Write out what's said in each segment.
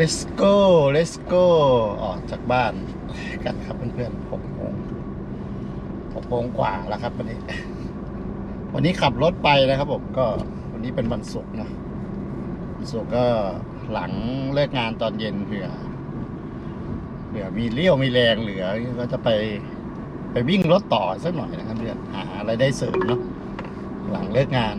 let's go let's go ออกจากบ้านกันครับเพื่อนๆหกโมงหกโมงกว่าแล้วครับวันนี้ วันนี้ขับรถไปนะครับผมก็วันนี้เป็นวันศุกร์นะวันศุกร์ก็หลังเลิกงานตอนเย็นเผื่อเผื่อมีเลี้ยวมีแรงเหลือก็จะไปไปวิ่งรถต่อสักหน่อยนะครับเพื่อนหาอะไรได้เสริมเนาะหลังเลิกงาน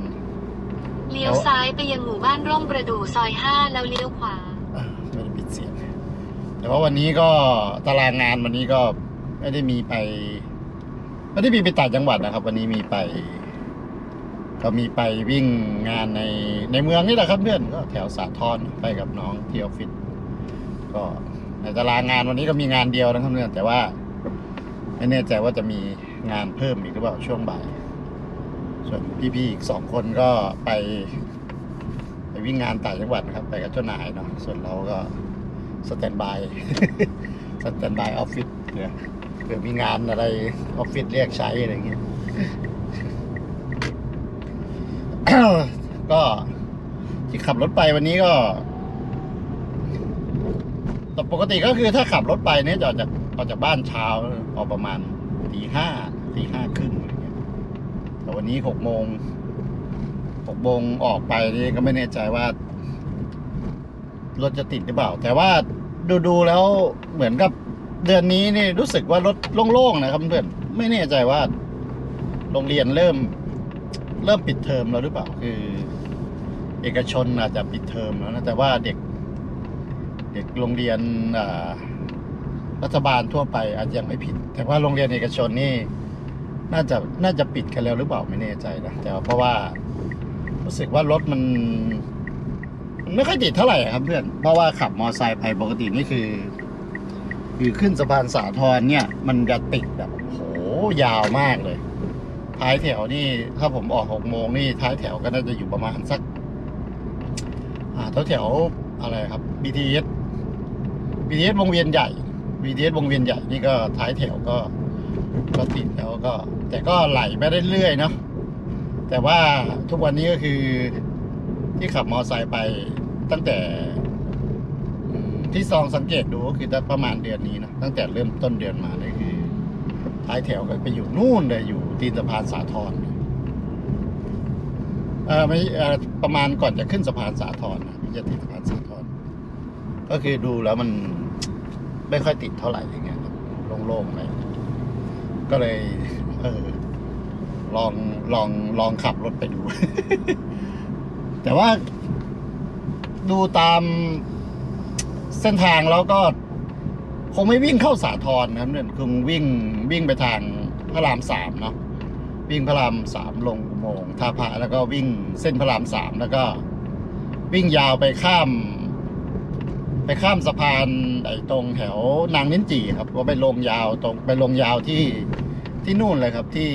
เลี้ยวซ้ายไปยังหมู่บ้านร่มประดู่ซอย5แล้วเลี้ยวขวา อ่าไม่ได้ปิดเสียง แต่ว่าวันนี้ก็ตารางงานวันนี้ก็ไม่ได้มีไป ไม่ได้มีไปต่างจังหวัดนะครับ วันนี้มีไป ก็มีไปวิ่งงานในในเมืองนี่แหละครับเพื่อนก็แถวสาทรไปกับน้องที่ออฟฟิศก็ในตารางงานวันนี้ก็มีงานเดียวนะครับเพื่อนแต่ว่าไม่แน่ใจว่าจะมีงานเพิ่มอีกหรือเปล่าช่วงบ่าย ส่วนพี่ๆอีกสองคนก็ไป ไปวิ่งงานต่างจังหวัดนะครับ ไปกับเจ้านายเนาะส่วนเราก็ สแตนบายสแตนบายออฟฟิศเนี่ยเผื่อมีงานอะไรออฟฟิศเรียกใช้อะไรเงี้ยก็ที่ขับรถไปวันนี้ก็แต่ปกติก็คือถ้าขับรถไปเนี่ยจะออกจากออกจากบ้านเช้าออกประมาณตีห้าตีห้าครึ่งอะไรเงี้ยแต่วันนี้หกโมงหกโมงออกไปนี่ก็ไม่แน่ใจว่า รถจะติดหรือเปล่า แต่ว่าดูดูๆแล้วเหมือนกับเดือนนี้นี่รู้สึกว่ารถโล่งๆนะครับเพื่อนไม่แน่ใจว่าโรงเรียนเริ่ม เริ่มปิดเทอมแล้วหรือเปล่า คือ เอกชนอาจจะปิดเทอมแล้วนะแต่ว่าเด็ก เด็กโรงเรียนรัฐบาลทั่วไปอาจจะยังไม่ผิด แต่ว่าโรงเรียนเอกชนนี่น่าจะน่าจะปิดกันแล้วหรือเปล่าไม่แน่ใจนะแต่เพราะว่ารู้สึกว่ารถมัน ไม่ค่อยติดเท่าไหร่ครับเพื่อน เพราะว่าขับมอไซค์ไปปกตินี่คือ คือขึ้นสะพานสาทรเนี่ย มันจะติดแบบโหยาวมากเลย ท้ายแถวนี่ ถ้าผมออกหกโมงนี่ท้ายแถวก็น่าจะอยู่ประมาณสัก อ่าแถวแถวอะไรครับ BTS BTS วงเวียนใหญ่ BTS วงเวียนใหญ่นี่ก็ท้ายแถวก็ก็ติดแล้วก็ แต่ก็ไหลไปเรื่อยๆเนาะแต่ว่าทุกวันนี้ก็คือที่ขับมอไซค์ไป ตั้งแต่ที่ซองสังเกตดูก็คือประมาณเดือนนี้นะตั้งแต่เริ่มต้นเดือนมาเลยคือท้ายแถวก็ไปอยู่นู่นเลยอยู่ตีนสะพานสาทรเออไม่เออประมาณก่อนจะขึ้นสะพานสาทรนะที่จะติดสะพานสาทรก็คือดูแล้วมันไม่ค่อยติดเท่าไหร่อย่างเงี้ยโล่งๆเลยก็เลย เออ ลองลองลองขับรถไปดู แต่ว่า ดูตามเส้นทางแล้วก็ คงไม่วิ่งเข้าสาทรนะครับเนี่ยคงวิ่งวิ่งไปทางพระรามสามเนาะวิ่งพระรามสามลงอุโมงค์ท่าพระแล้วก็วิ่งเส้นพระรามสามแล้วก็ วิ่งยาวไปข้าม ไปข้ามสะพานไอ้ตรงแถวนางนิ้นจีครับก็ไปลงยาวตรงไปลงยาวที่ที่นู่นเลยครับที่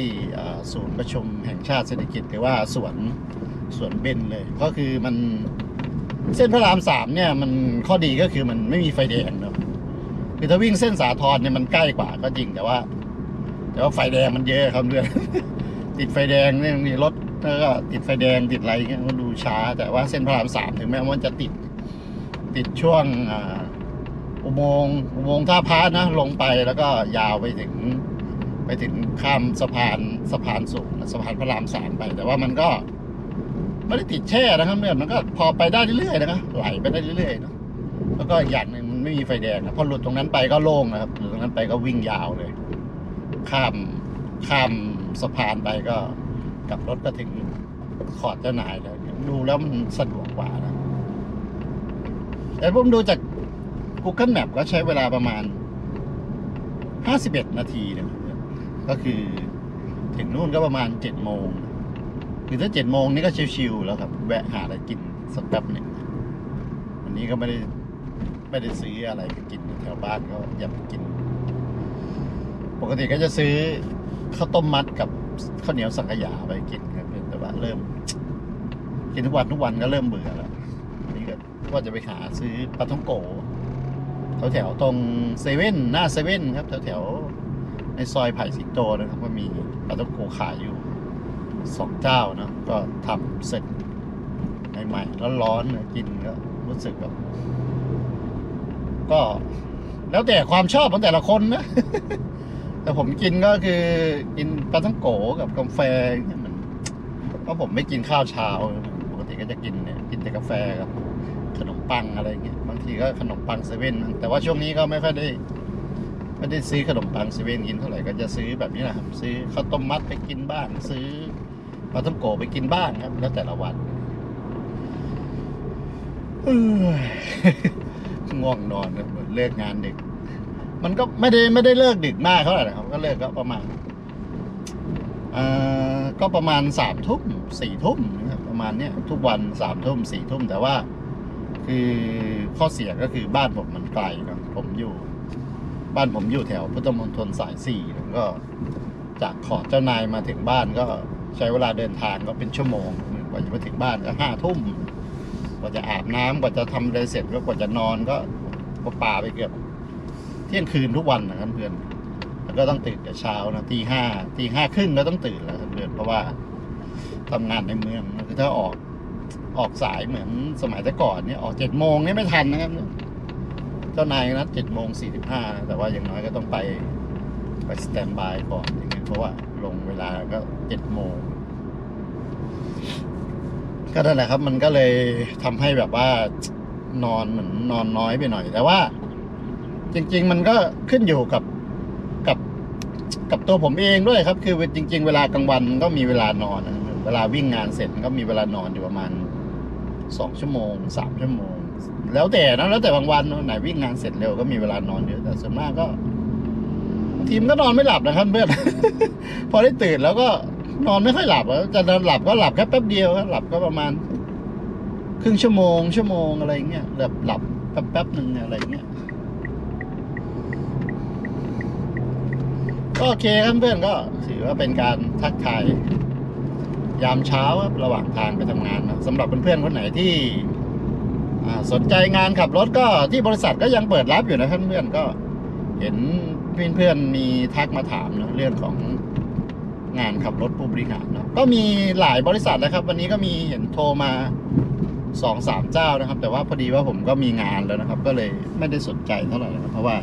ศูนย์ประชุมแห่งชาติเศรษฐกิจหรือว่าสวนสวนเบญเลย ก็คือมัน เส้นพระรามสามเนี่ยมันข้อดีก็คือมันไม่มีไฟแดงเนาะคือถ้าวิ่งเส้นสาทรเนี่ยมันใกล้กว่าก็จริงแต่ว่า แต่ว่าไฟแดงมันเยอะครับเพื่อนติดไฟแดงเนี่ยมีรถแล้วก็ติดไฟแดงติดอะไรเงี้ยก็ดูช้า แต่ว่าเส้นพระรามสามถึงแม้ว่ามันจะติด ติดช่วงอุโมงค์อุโมงค์ท่าพระนะลงไปแล้วก็ยาวไปถึง ไปถึงข้ามสะพานสะพานสูงสะพานพระรามสามไป แต่ว่ามันก็ ไม่ได้ติดแช่นะครับเนี่ยมันก็พอไปได้เรื่อยๆนะครับไหลไปได้เรื่อยๆนะแล้วก็อีกอย่างหนึ่งมันไม่มีไฟแดงนะพอหลุดตรงนั้นไปก็โล่งนะครับหลุดตรงนั้นไปก็วิ่งยาวเลย ข้ามข้ามสะพานไปก็กลับรถก็ถึงขอดเจ้านายแล้วดูแล้วมันสะดวกกว่านะแต่ผมดูจาก Google Map ก็ใช้เวลาประมาณ 51 นาทีเนี่ยก็คือถึงนู่นก็ประมาณ 7 โมง คือถ้า7โมงนี่ก็ชิวๆแล้วครับ แวะหาอะไรกินสักแป๊บหนึ่งวันนี้ก็ไม่ได้ไม่ได้ซื้ออะไรไปกินแถวบ้านก็อยาไปกิน ปกติก็จะซื้อข้าวต้มมัดกับข้าวเหนียวสังขยาไปกินครับแต่ว่าเริ่ม กินทุกวันทุกวันก็เริ่มเบื่อแล้วนี่ก็ว่าจะไปหาซื้อปลาท่องโกแถวแถวๆตรงเซเว่นหน้าเซเว่นครับแถวแถวๆในซอยไผ่สิงโตนะครับก็มีปลาท่องโกขายอยู่ สองเจ้านะก็ทำเสร็จใหม่ๆแล้วร้อนกินก็รู้สึกแบบก็ แล้วแต่ความชอบของแต่ละคนนะ แต่ผมกินก็คือกินปลาทั้งโกกับกาแฟเนี่ยมันเพราะผมไม่กินข้าวเช้าปกติก็จะกินเนี่ยกินแต่กาแฟกับขนมปังอะไรเงี้ยบางทีก็ขนมปังเซเว่นแต่ว่าช่วงนี้ก็ไม่ค่อยได้ไม่ได้ซื้อขนมปังเซเว่นกินเท่าไหร่ก็จะซื้อแบบนี้แหละครับซื้อข้าวต้มมัดไปกินบ้างซื้อ ปลาทั้งโกไปกินบ้างครับ แล้วแต่ละวันง่วงนอนเหมือนเลิกงานดึก มันก็ไม่ได้ไม่ได้เลิกดึกมากเท่าไหร่ครับ ก็เลิกก็ประมาณเออก็ประมาณสามทุ่มสี่ทุ่มนะครับประมาณเนี้ยทุกวันสามทุ่มสี่ทุ่มแต่ว่า คือข้อเสียก็คือบ้านผมมันไกลนะผมอยู่ บ้านผมอยู่แถวพุทธมณฑลสายสี่แล้วก็ จากขอเจ้านายมาถึงบ้านก็ ใช้เวลาเดินทางก็เป็นชั่วโมงกว่าจะมาถึงบ้านก็ห้าทุ่มกว่าจะอาบน้ำกว่าจะทำอะไรเสร็จก็กว่าจะนอนก็ก็ป่าไปเกือบเที่ยงคืนทุกวันนะครับเพื่อนแล้วก็ต้องตื่นแต่เช้านะตีห้าตีห้าครึ่งก็ต้องตื่นแล้วครับเพื่อนเพราะว่าทำงานในเมืองคือถ้าออกออกสายเหมือนสมัยแต่ก่อนเนี่ยออกเจ็ดโมงเนี่ยไม่ทันนะครับเจ้านายนัดเจ็ดโมงสี่สิบห้าแต่ว่าอย่างน้อยก็ต้องไปไปสแตนบายก่อนอย่าง เพราะว่าลงเวลาก็เจ็ดโมงก็นั่นแหละครับ มันก็เลยทำให้แบบว่านอนเหมือนนอนน้อยไปหน่อย แต่ว่า จริง ๆ มันก็ขึ้นอยู่กับกับกับตัวผมเองด้วยครับ คือจริง ๆ เวลากลางวันก็มีเวลานอนเวลาวิ่งงานเสร็จก็มีเวลานอนอยู่ประมาณสองชั่วโมงสามชั่วโมง แล้วแต่นะแล้วแต่บางวันไหนวิ่งงานเสร็จเร็วก็มีเวลานอนเยอะแต่ส่วนมากก็ ทีมก็นอนไม่หลับนะครับเพื่อน พอได้ตื่นแล้วก็นอนไม่ค่อยหลับจะนอนหลับก็หลับแค่แป๊บเดียวครับหลับก็ประมาณ ครึ่งชั่วโมง ชั่วโมงอะไรเงี้ยแบบหลับแป๊บแป๊บหนึ่งอะไรเงี้ยก็โอเคครับเพื่อนก็ถือว่าเป็นการทักทายยามเช้าครับระหว่างทางไปทำงานนะสำหรับเพื่อนๆคนไหนที่สนใจงานขับรถก็ที่บริษัทก็ยังเปิดรับอยู่นะครับเพื่อนก็เห็น เพื่อนๆมีทักมาถามนะเรื่องของงานขับรถผู้บริหารเนะก็มีหลายบริษัทนะครับ วันนี้ก็มีเห็นโทรมาสองสามเจ้านะครับ แต่ว่าพอดีว่าผมก็มีงานแล้วนะครับ ก็เลยไม่ได้สนใจเท่าไหร่นะครับ เพราะว่า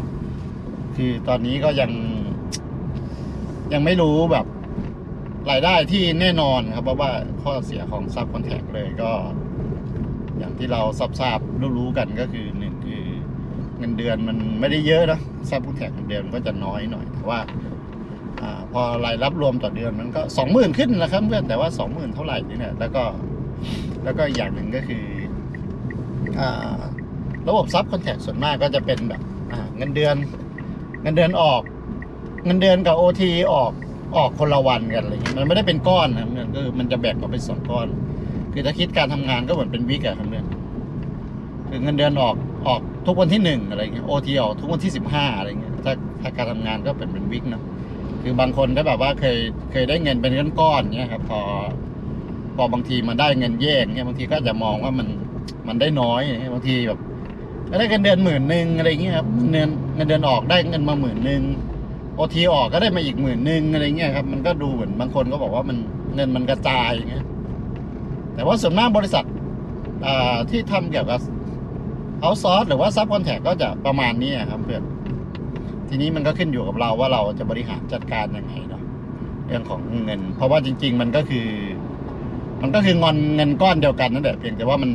คือตอนนี้ก็ยัง ยังไม่รู้แบบรายได้ที่แน่นอนครับเพราะว่าข้อเสียของซับคอนแทคเลยก็ อย่างที่เราทราบๆรู้ๆกันก็คือหนึ่งคือ เงินเดือนมันไม่ได้เยอะนะซับผู้แท็กเงินเดือนก็จะน้อยหน่อยแต่ว่าอพอรายรับรวมต่อเดือนมันก็สองหมื่นขึ้นนะครับเพื่อนแต่ว่าสองหมื่นเท่าไหร่นี่เนี่ยแล้วก็แล้วก็อย่างหนึ่งก็คืออระบบซับคอนแทคส่วนมากก็จะเป็นแบบเงินเดือน เงินเดือนออก เงินเดือนกับโอทีออกออกคนละวันกันอะไรเงี้ยมันไม่ได้เป็นก้อนนะเพื่อนก็คือมันจะแบ่งออกเป็นสองก้อน คือถ้าคิดการทำงานก็เหมือนเป็นวิกอะครับเนี่ย คือเงินเดือนออกออกทุกวันที่หนึ่งอะไรเงี้ยโอทีออกทุกวันที่สิบห้าอะไรเงี้ยถ้าถ้าการทำงานก็เป็นเป็นวิกเนอะคือบางคนก็แบบว่าเคยเคยได้เงินเป็นก้อนๆเงี้ยครับพอพอบางทีมันได้เงินแยกเงี้ยบางทีก็จะมองว่ามันมันได้น้อยเงี้ยบางทีแบบได้เงินเดือนหมื่นหนึ่งอะไรเงี้ยครับเงินเงินเดือนออกได้เงินมาหมื่นหนึ่งโอทีออกก็ได้มาอีกหมื่นหนึ่งอะไรเงี้ยครับมันก็ดูเหมือนบางคนก็บอกว่ามันเงินมันกระจายอย่างเงี้ยแต่ว่าส่วนมากบริษัทอ่าที่ทำเกี่ยวกับ เอาซอสหรือว่าซับคอนแทคก็จะประมาณนี้ครับเพื่อนทีนี้มันก็ขึ้นอยู่กับเราว่าเราจะบริหารจัดการยังไงเนาะเรื่องของเงิน เพราะว่าจริง ๆ มันก็คือ มันก็คืองอนเงินก้อนเดียวกันนั่นแหละเพียงแต่ว่ามัน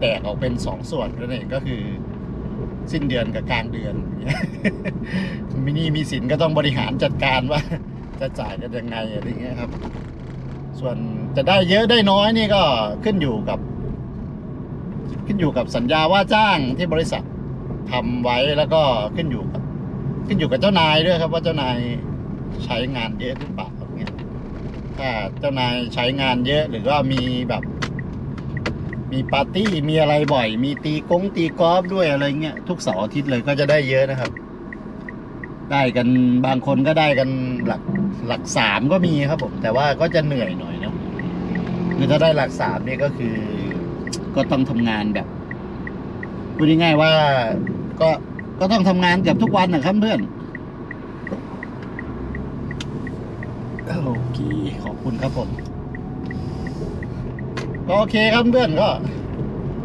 แตกออกเป็นสองส่วนนั่นเองก็คือ สิ้นเดือนกับกลางเดือนมินี่มีสินก็ต้องบริหารจัดการว่า จะจ่ายกันยังไงอะไรเงี้ยครับ ส่วนจะได้เยอะได้น้อยนี่ก็ขึ้นอยู่กับ ขึ้นอยู่กับสัญญาว่าจ้างที่บริษัททำไว้แล้วก็ขึ้นอยู่กับขึ้นอยู่กับเจ้านายด้วยครับ ว่าเจ้านายใช้งานเยอะหรือเปล่าเงี้ยถ้าเจ้านายใช้งานเยอะหรือว่ามีแบบ มีปาร์ตี้มีอะไรบ่อย มีตีกงตีกอล์ฟด้วยอะไรเงี้ยทุกเสาร์อาทิตย์เลยก็จะได้เยอะนะครับ ได้กันบางคนก็ได้กันหลักหลักสามก็มีครับผมแต่ว่าก็จะเหนื่อยหน่อยเนาะคือถ้าได้หลักสามนี่ก็คือ ก็ต้องทำงานแบบพูดง่ายๆว่า ก็ก็ต้องทำงานเกือบทุกวันนะครับเพื่อนโอเคขอบคุณครับผมก็โอเคครับเพื่อนก็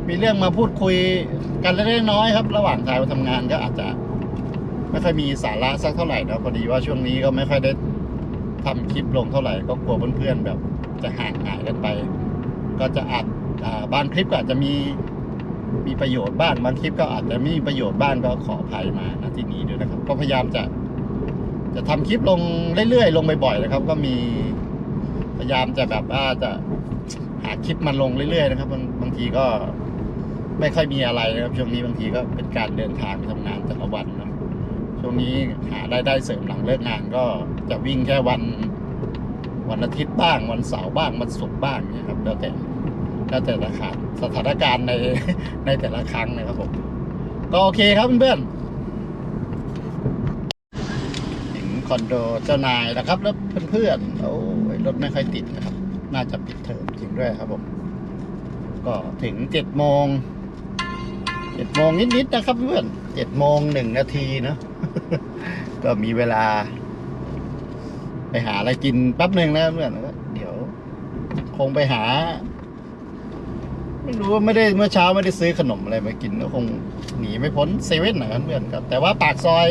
มีเรื่องมาพูดคุยกันเล็กน้อยครับ ระหว่างทางไปทำงานก็อาจจะไม่ค่อยมีสาระสักเท่าไหร่นะพอดีว่าช่วงนี้ก็ไม่ค่อยได้ทำคลิปลงเท่าไหร่ ก็กลัวเพื่อนๆแบบจะห่างหายกันไป ก็จะอัด บางคลิปก็อาจจะมีมีประโยชน์บ้างบางคลิปก็อาจจะไม่มีประโยชน์บ้างก็ขออภัยมาณที่นี้ด้วยนะครับ ก็พยายามจะ จะทำคลิปลงเรื่อยๆ ลงบ่อยๆนะครับ ก็มีพยายามจะแบบว่าจะหาคลิปมาลงเรื่อยๆนะครับบางบางทีก็ไม่ค่อยมีอะไรนะครับช่วงนี้บางทีก็เป็นการเดินทางไปทำงานแต่ละวันนะช่วงนี้หารายได้เสริมหลังเลิกงานก็จะวิ่งแค่วันวันอาทิตย์บ้างวันเสาร์บ้างวันศุกร์บ้างเนี่ยครับแล้วแต่ แล้วแต่ละขาสถานการณ์ในในแต่ละครั้งนะครับผมก็โอเคครับเพื่อนๆถึงคอนโดเจ้านายนะครับ แล้วเพื่อนๆโอ้ยรถไม่ค่อยติดนะครับ น่าจะปิดเทอมจริงด้วยครับผมก็ถึงเจ็ดโมงเจ็ดโมงนิดๆนะครับเพื่อนเจ็ดโมงหนึ่งนาทีเนอะก็มีเวลา ไปหาอะไรกินแป๊บหนึ่งนะเพื่อนเดี๋ยว คงไปหา ไม่รู้ไม่ได้เมื่อเช้าไม่ได้ซื้อขนมอะไรมากินก็คงหนีไม่พ้นเซเว่นนะครับเพื่อนครับ แต่ว่าปากซอย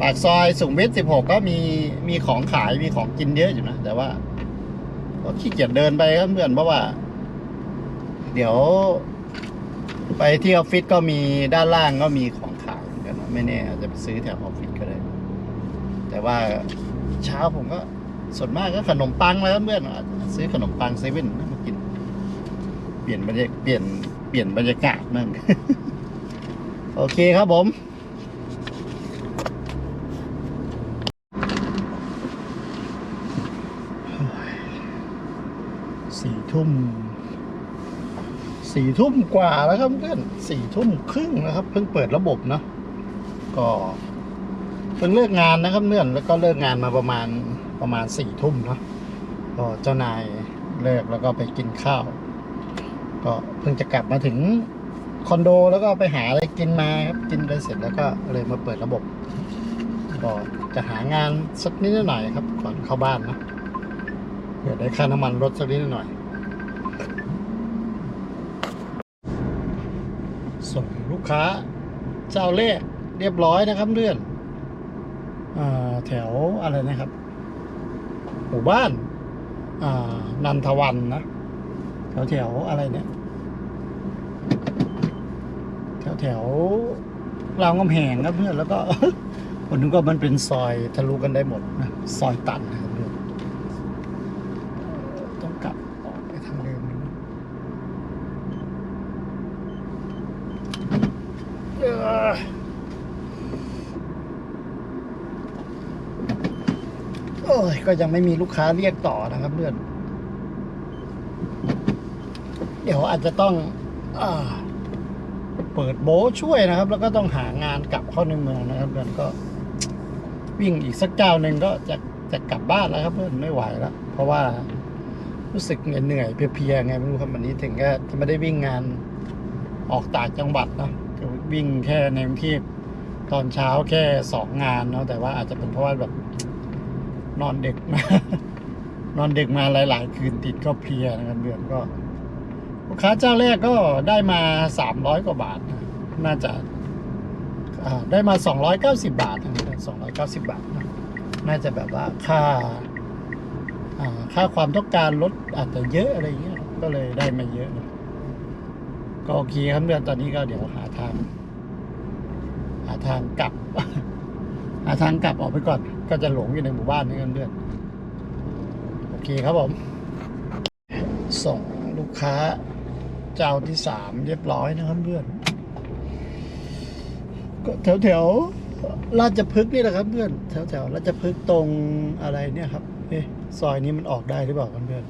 ปากซอยสุขุมวิทสิบหกก็มีมีของขายมีของกินเยอะอยู่นะแต่ว่าก็ขี้เกียจเดินไปครับเพื่อนเพราะว่า เดี๋ยว ไปที่ออฟฟิศก็มีด้านล่างก็มีของขายเหมือนกันนะไม่แน่อาจจะไปซื้อแถวออฟฟิศก็ได้ แต่ว่าเช้าผมก็ส่วนมากก็ขนมปังแล้วเพื่อนซื้อขนมปังเซเว่นมากิน เปลี่ยนบรรยากเปลี่ยนเปลี่ยนบรรยากาศนั่นโอเคครับผมสี่ทุ่มสี่ทุ่มกว่าแล้วครับเพื่อนสี่ทุ่มครึ่งนะครับ เพิ่งเปิดระบบเนาะก็เพิ่งเลิกงานนะครับเพื่อนแล้วก็เลิกงานมาประมาณประมาณสี่ทุ่มเนาะก็เจ้านายเลิกแล้วก็ไปกินข้าว ก็เพิ่งจะกลับมาถึงคอนโดแล้วก็ไปหาอะไรกินมาครับกินอะไรเสร็จแล้วก็เลยมาเปิดระบบก็จะหางานสักนิดหน่อยครับ ก่อนเข้าบ้านนะเผื่อได้ค่าน้ำมันรถสักนิดหน่อย ส่งลูกค้าเจ้าแรกเรียบร้อยนะครับเพื่อนอแถวอะไรนะครับ หมู่บ้านนันทวันนะ แถวแถวอะไรเนี่ย แถวแถวรามคำแหงครับเพื่อนแล้วก็คนนึงก็มันเป็นซอยทะลุกันได้หมดนะซอยตันนะครับเพื่อนต้องกลับออกไปทางเดิมเออโอ้ยก็ยังไม่มีลูกค้าเรียกต่อนะครับเพื่อน เดี๋ยวอาจจะต้องอเปิดโบช่วยนะครับ แล้วก็ต้องหางานกลับเข้าในเมืองนะครับเพื่อนก็วิ่งอีกสักเจ้าหนึ่งก็จะจะกลับบ้านแล้วครับเพื่อนไม่ไหวแล้ว เพราะว่ารู้สึกเหนื่อยเพลียๆไงไม่รู้ครับวันนี้ถึงก็จะไม่ได้วิ่งงานออกต่างจังหวัดเนอะก็วิ่งแค่ในกรุงเทพตอนเช้าแค่สองงานเนาะแต่ว่าอาจจะเป็นเพราะว่าแบบนอนเดึกมานอนเดึกมาหลาย ๆ คืนติดก็เพลียนะครับเดือนก็ ลูกค้าเจ้าแรกก็ได้มาสามร้อยกว่าบาทนะน่าจะได้มาสองร้อยเก้าสิบาทสองร้อยเก้าสิบาท น่าจะแบบว่าค่าค่าความต้องการลดอาจจะเยอะอะไรเงี้ย ก็เลยได้มาเยอะนะก็โอเคครับเดือนตอนนี้ก็เดี๋ยวหาทาง หาทางกลับ หาทางกลับออกไปก่อน ก็จะหลงอยู่ในหมู่บ้านนี่กันเดือนโอเคครับผม ส่งลูกค้า เจ้าที่สามเรียบร้อยนะครับเพื่อนก็แถวแถวราชพฤกษ์นี่แหละครับเพื่อนแถวแถวราชพฤกษ์ตรงอะไรเนี่ยครับเอ๊ะซอยนี้มันออกได้หรือเปล่าเพื่อน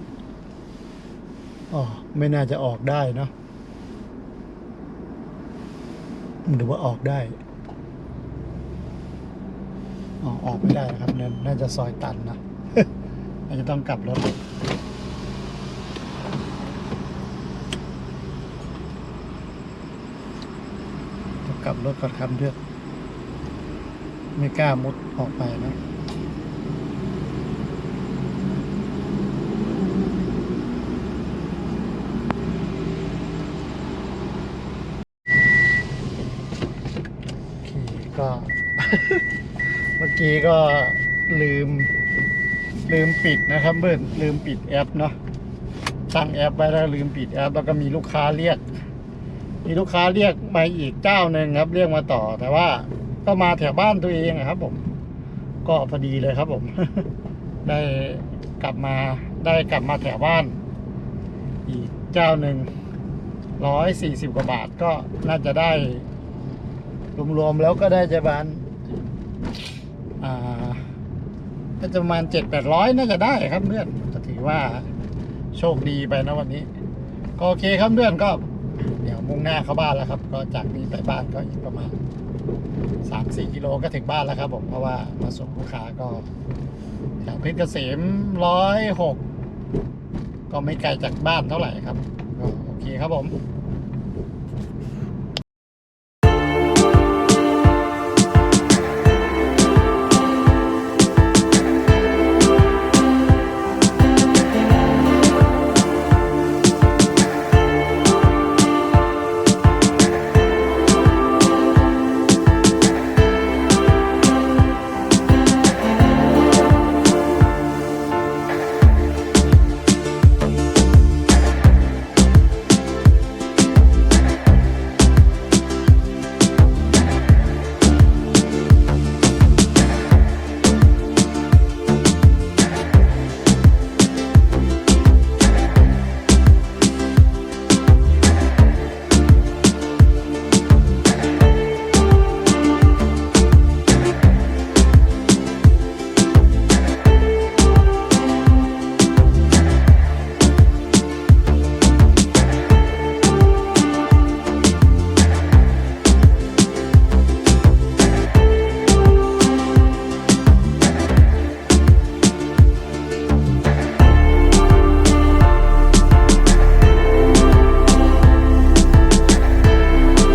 อ๋อไม่น่าจะออกได้เนาะหรือว่าออกได้อ๋อออกไม่ได้นะครับเนี่ยน่าจะซอยตันนะน่าจะต้องกลับรถ กับรถประคำเรื่อะไม่กล้ามุดออกไปนะก็เมื่อกี้ก็ลืมลืมปิดนะครับเบิร์นลืมปิดแอปเนาะตั้งแอปไว้แล้วลืมปิดแอป แล้วก็มีลูกค้าเรียก มีลูกค้าเรียกมาอีกเจ้าหนึ่งครับ เรียกมาต่อ แต่ว่าก็มาแถวบ้านตัวเองอะครับ ผม ก็พอดีเลยครับ ผม ได้กลับมาได้กลับมาแถวบ้าน อีกเจ้าหนึ่งร้อยสี่สิบกว่าบาทก็น่าจะได้รวมๆแล้วก็ได้จะประมาณอ่าก็จะประมาณเจ็ดแปดร้อยน่าจะได้ครับเพื่อนก็ถือว่าโชคดีไปนะวันนี้ ก็โอเคครับเพื่อนก็ เดี๋ยวมุ่งหน้าเข้าบ้านแล้วครับ ก็จากนี้ไปบ้านก็อีกประมาณสามสี่กิโลก็ถึงบ้านแล้วครับผมเพราะว่ามาส่งลูกค้าก็แถวเพชรเกษมร้อยหกก็ไม่ไกลจากบ้านเท่าไหร่ครับก็โอเคครับผม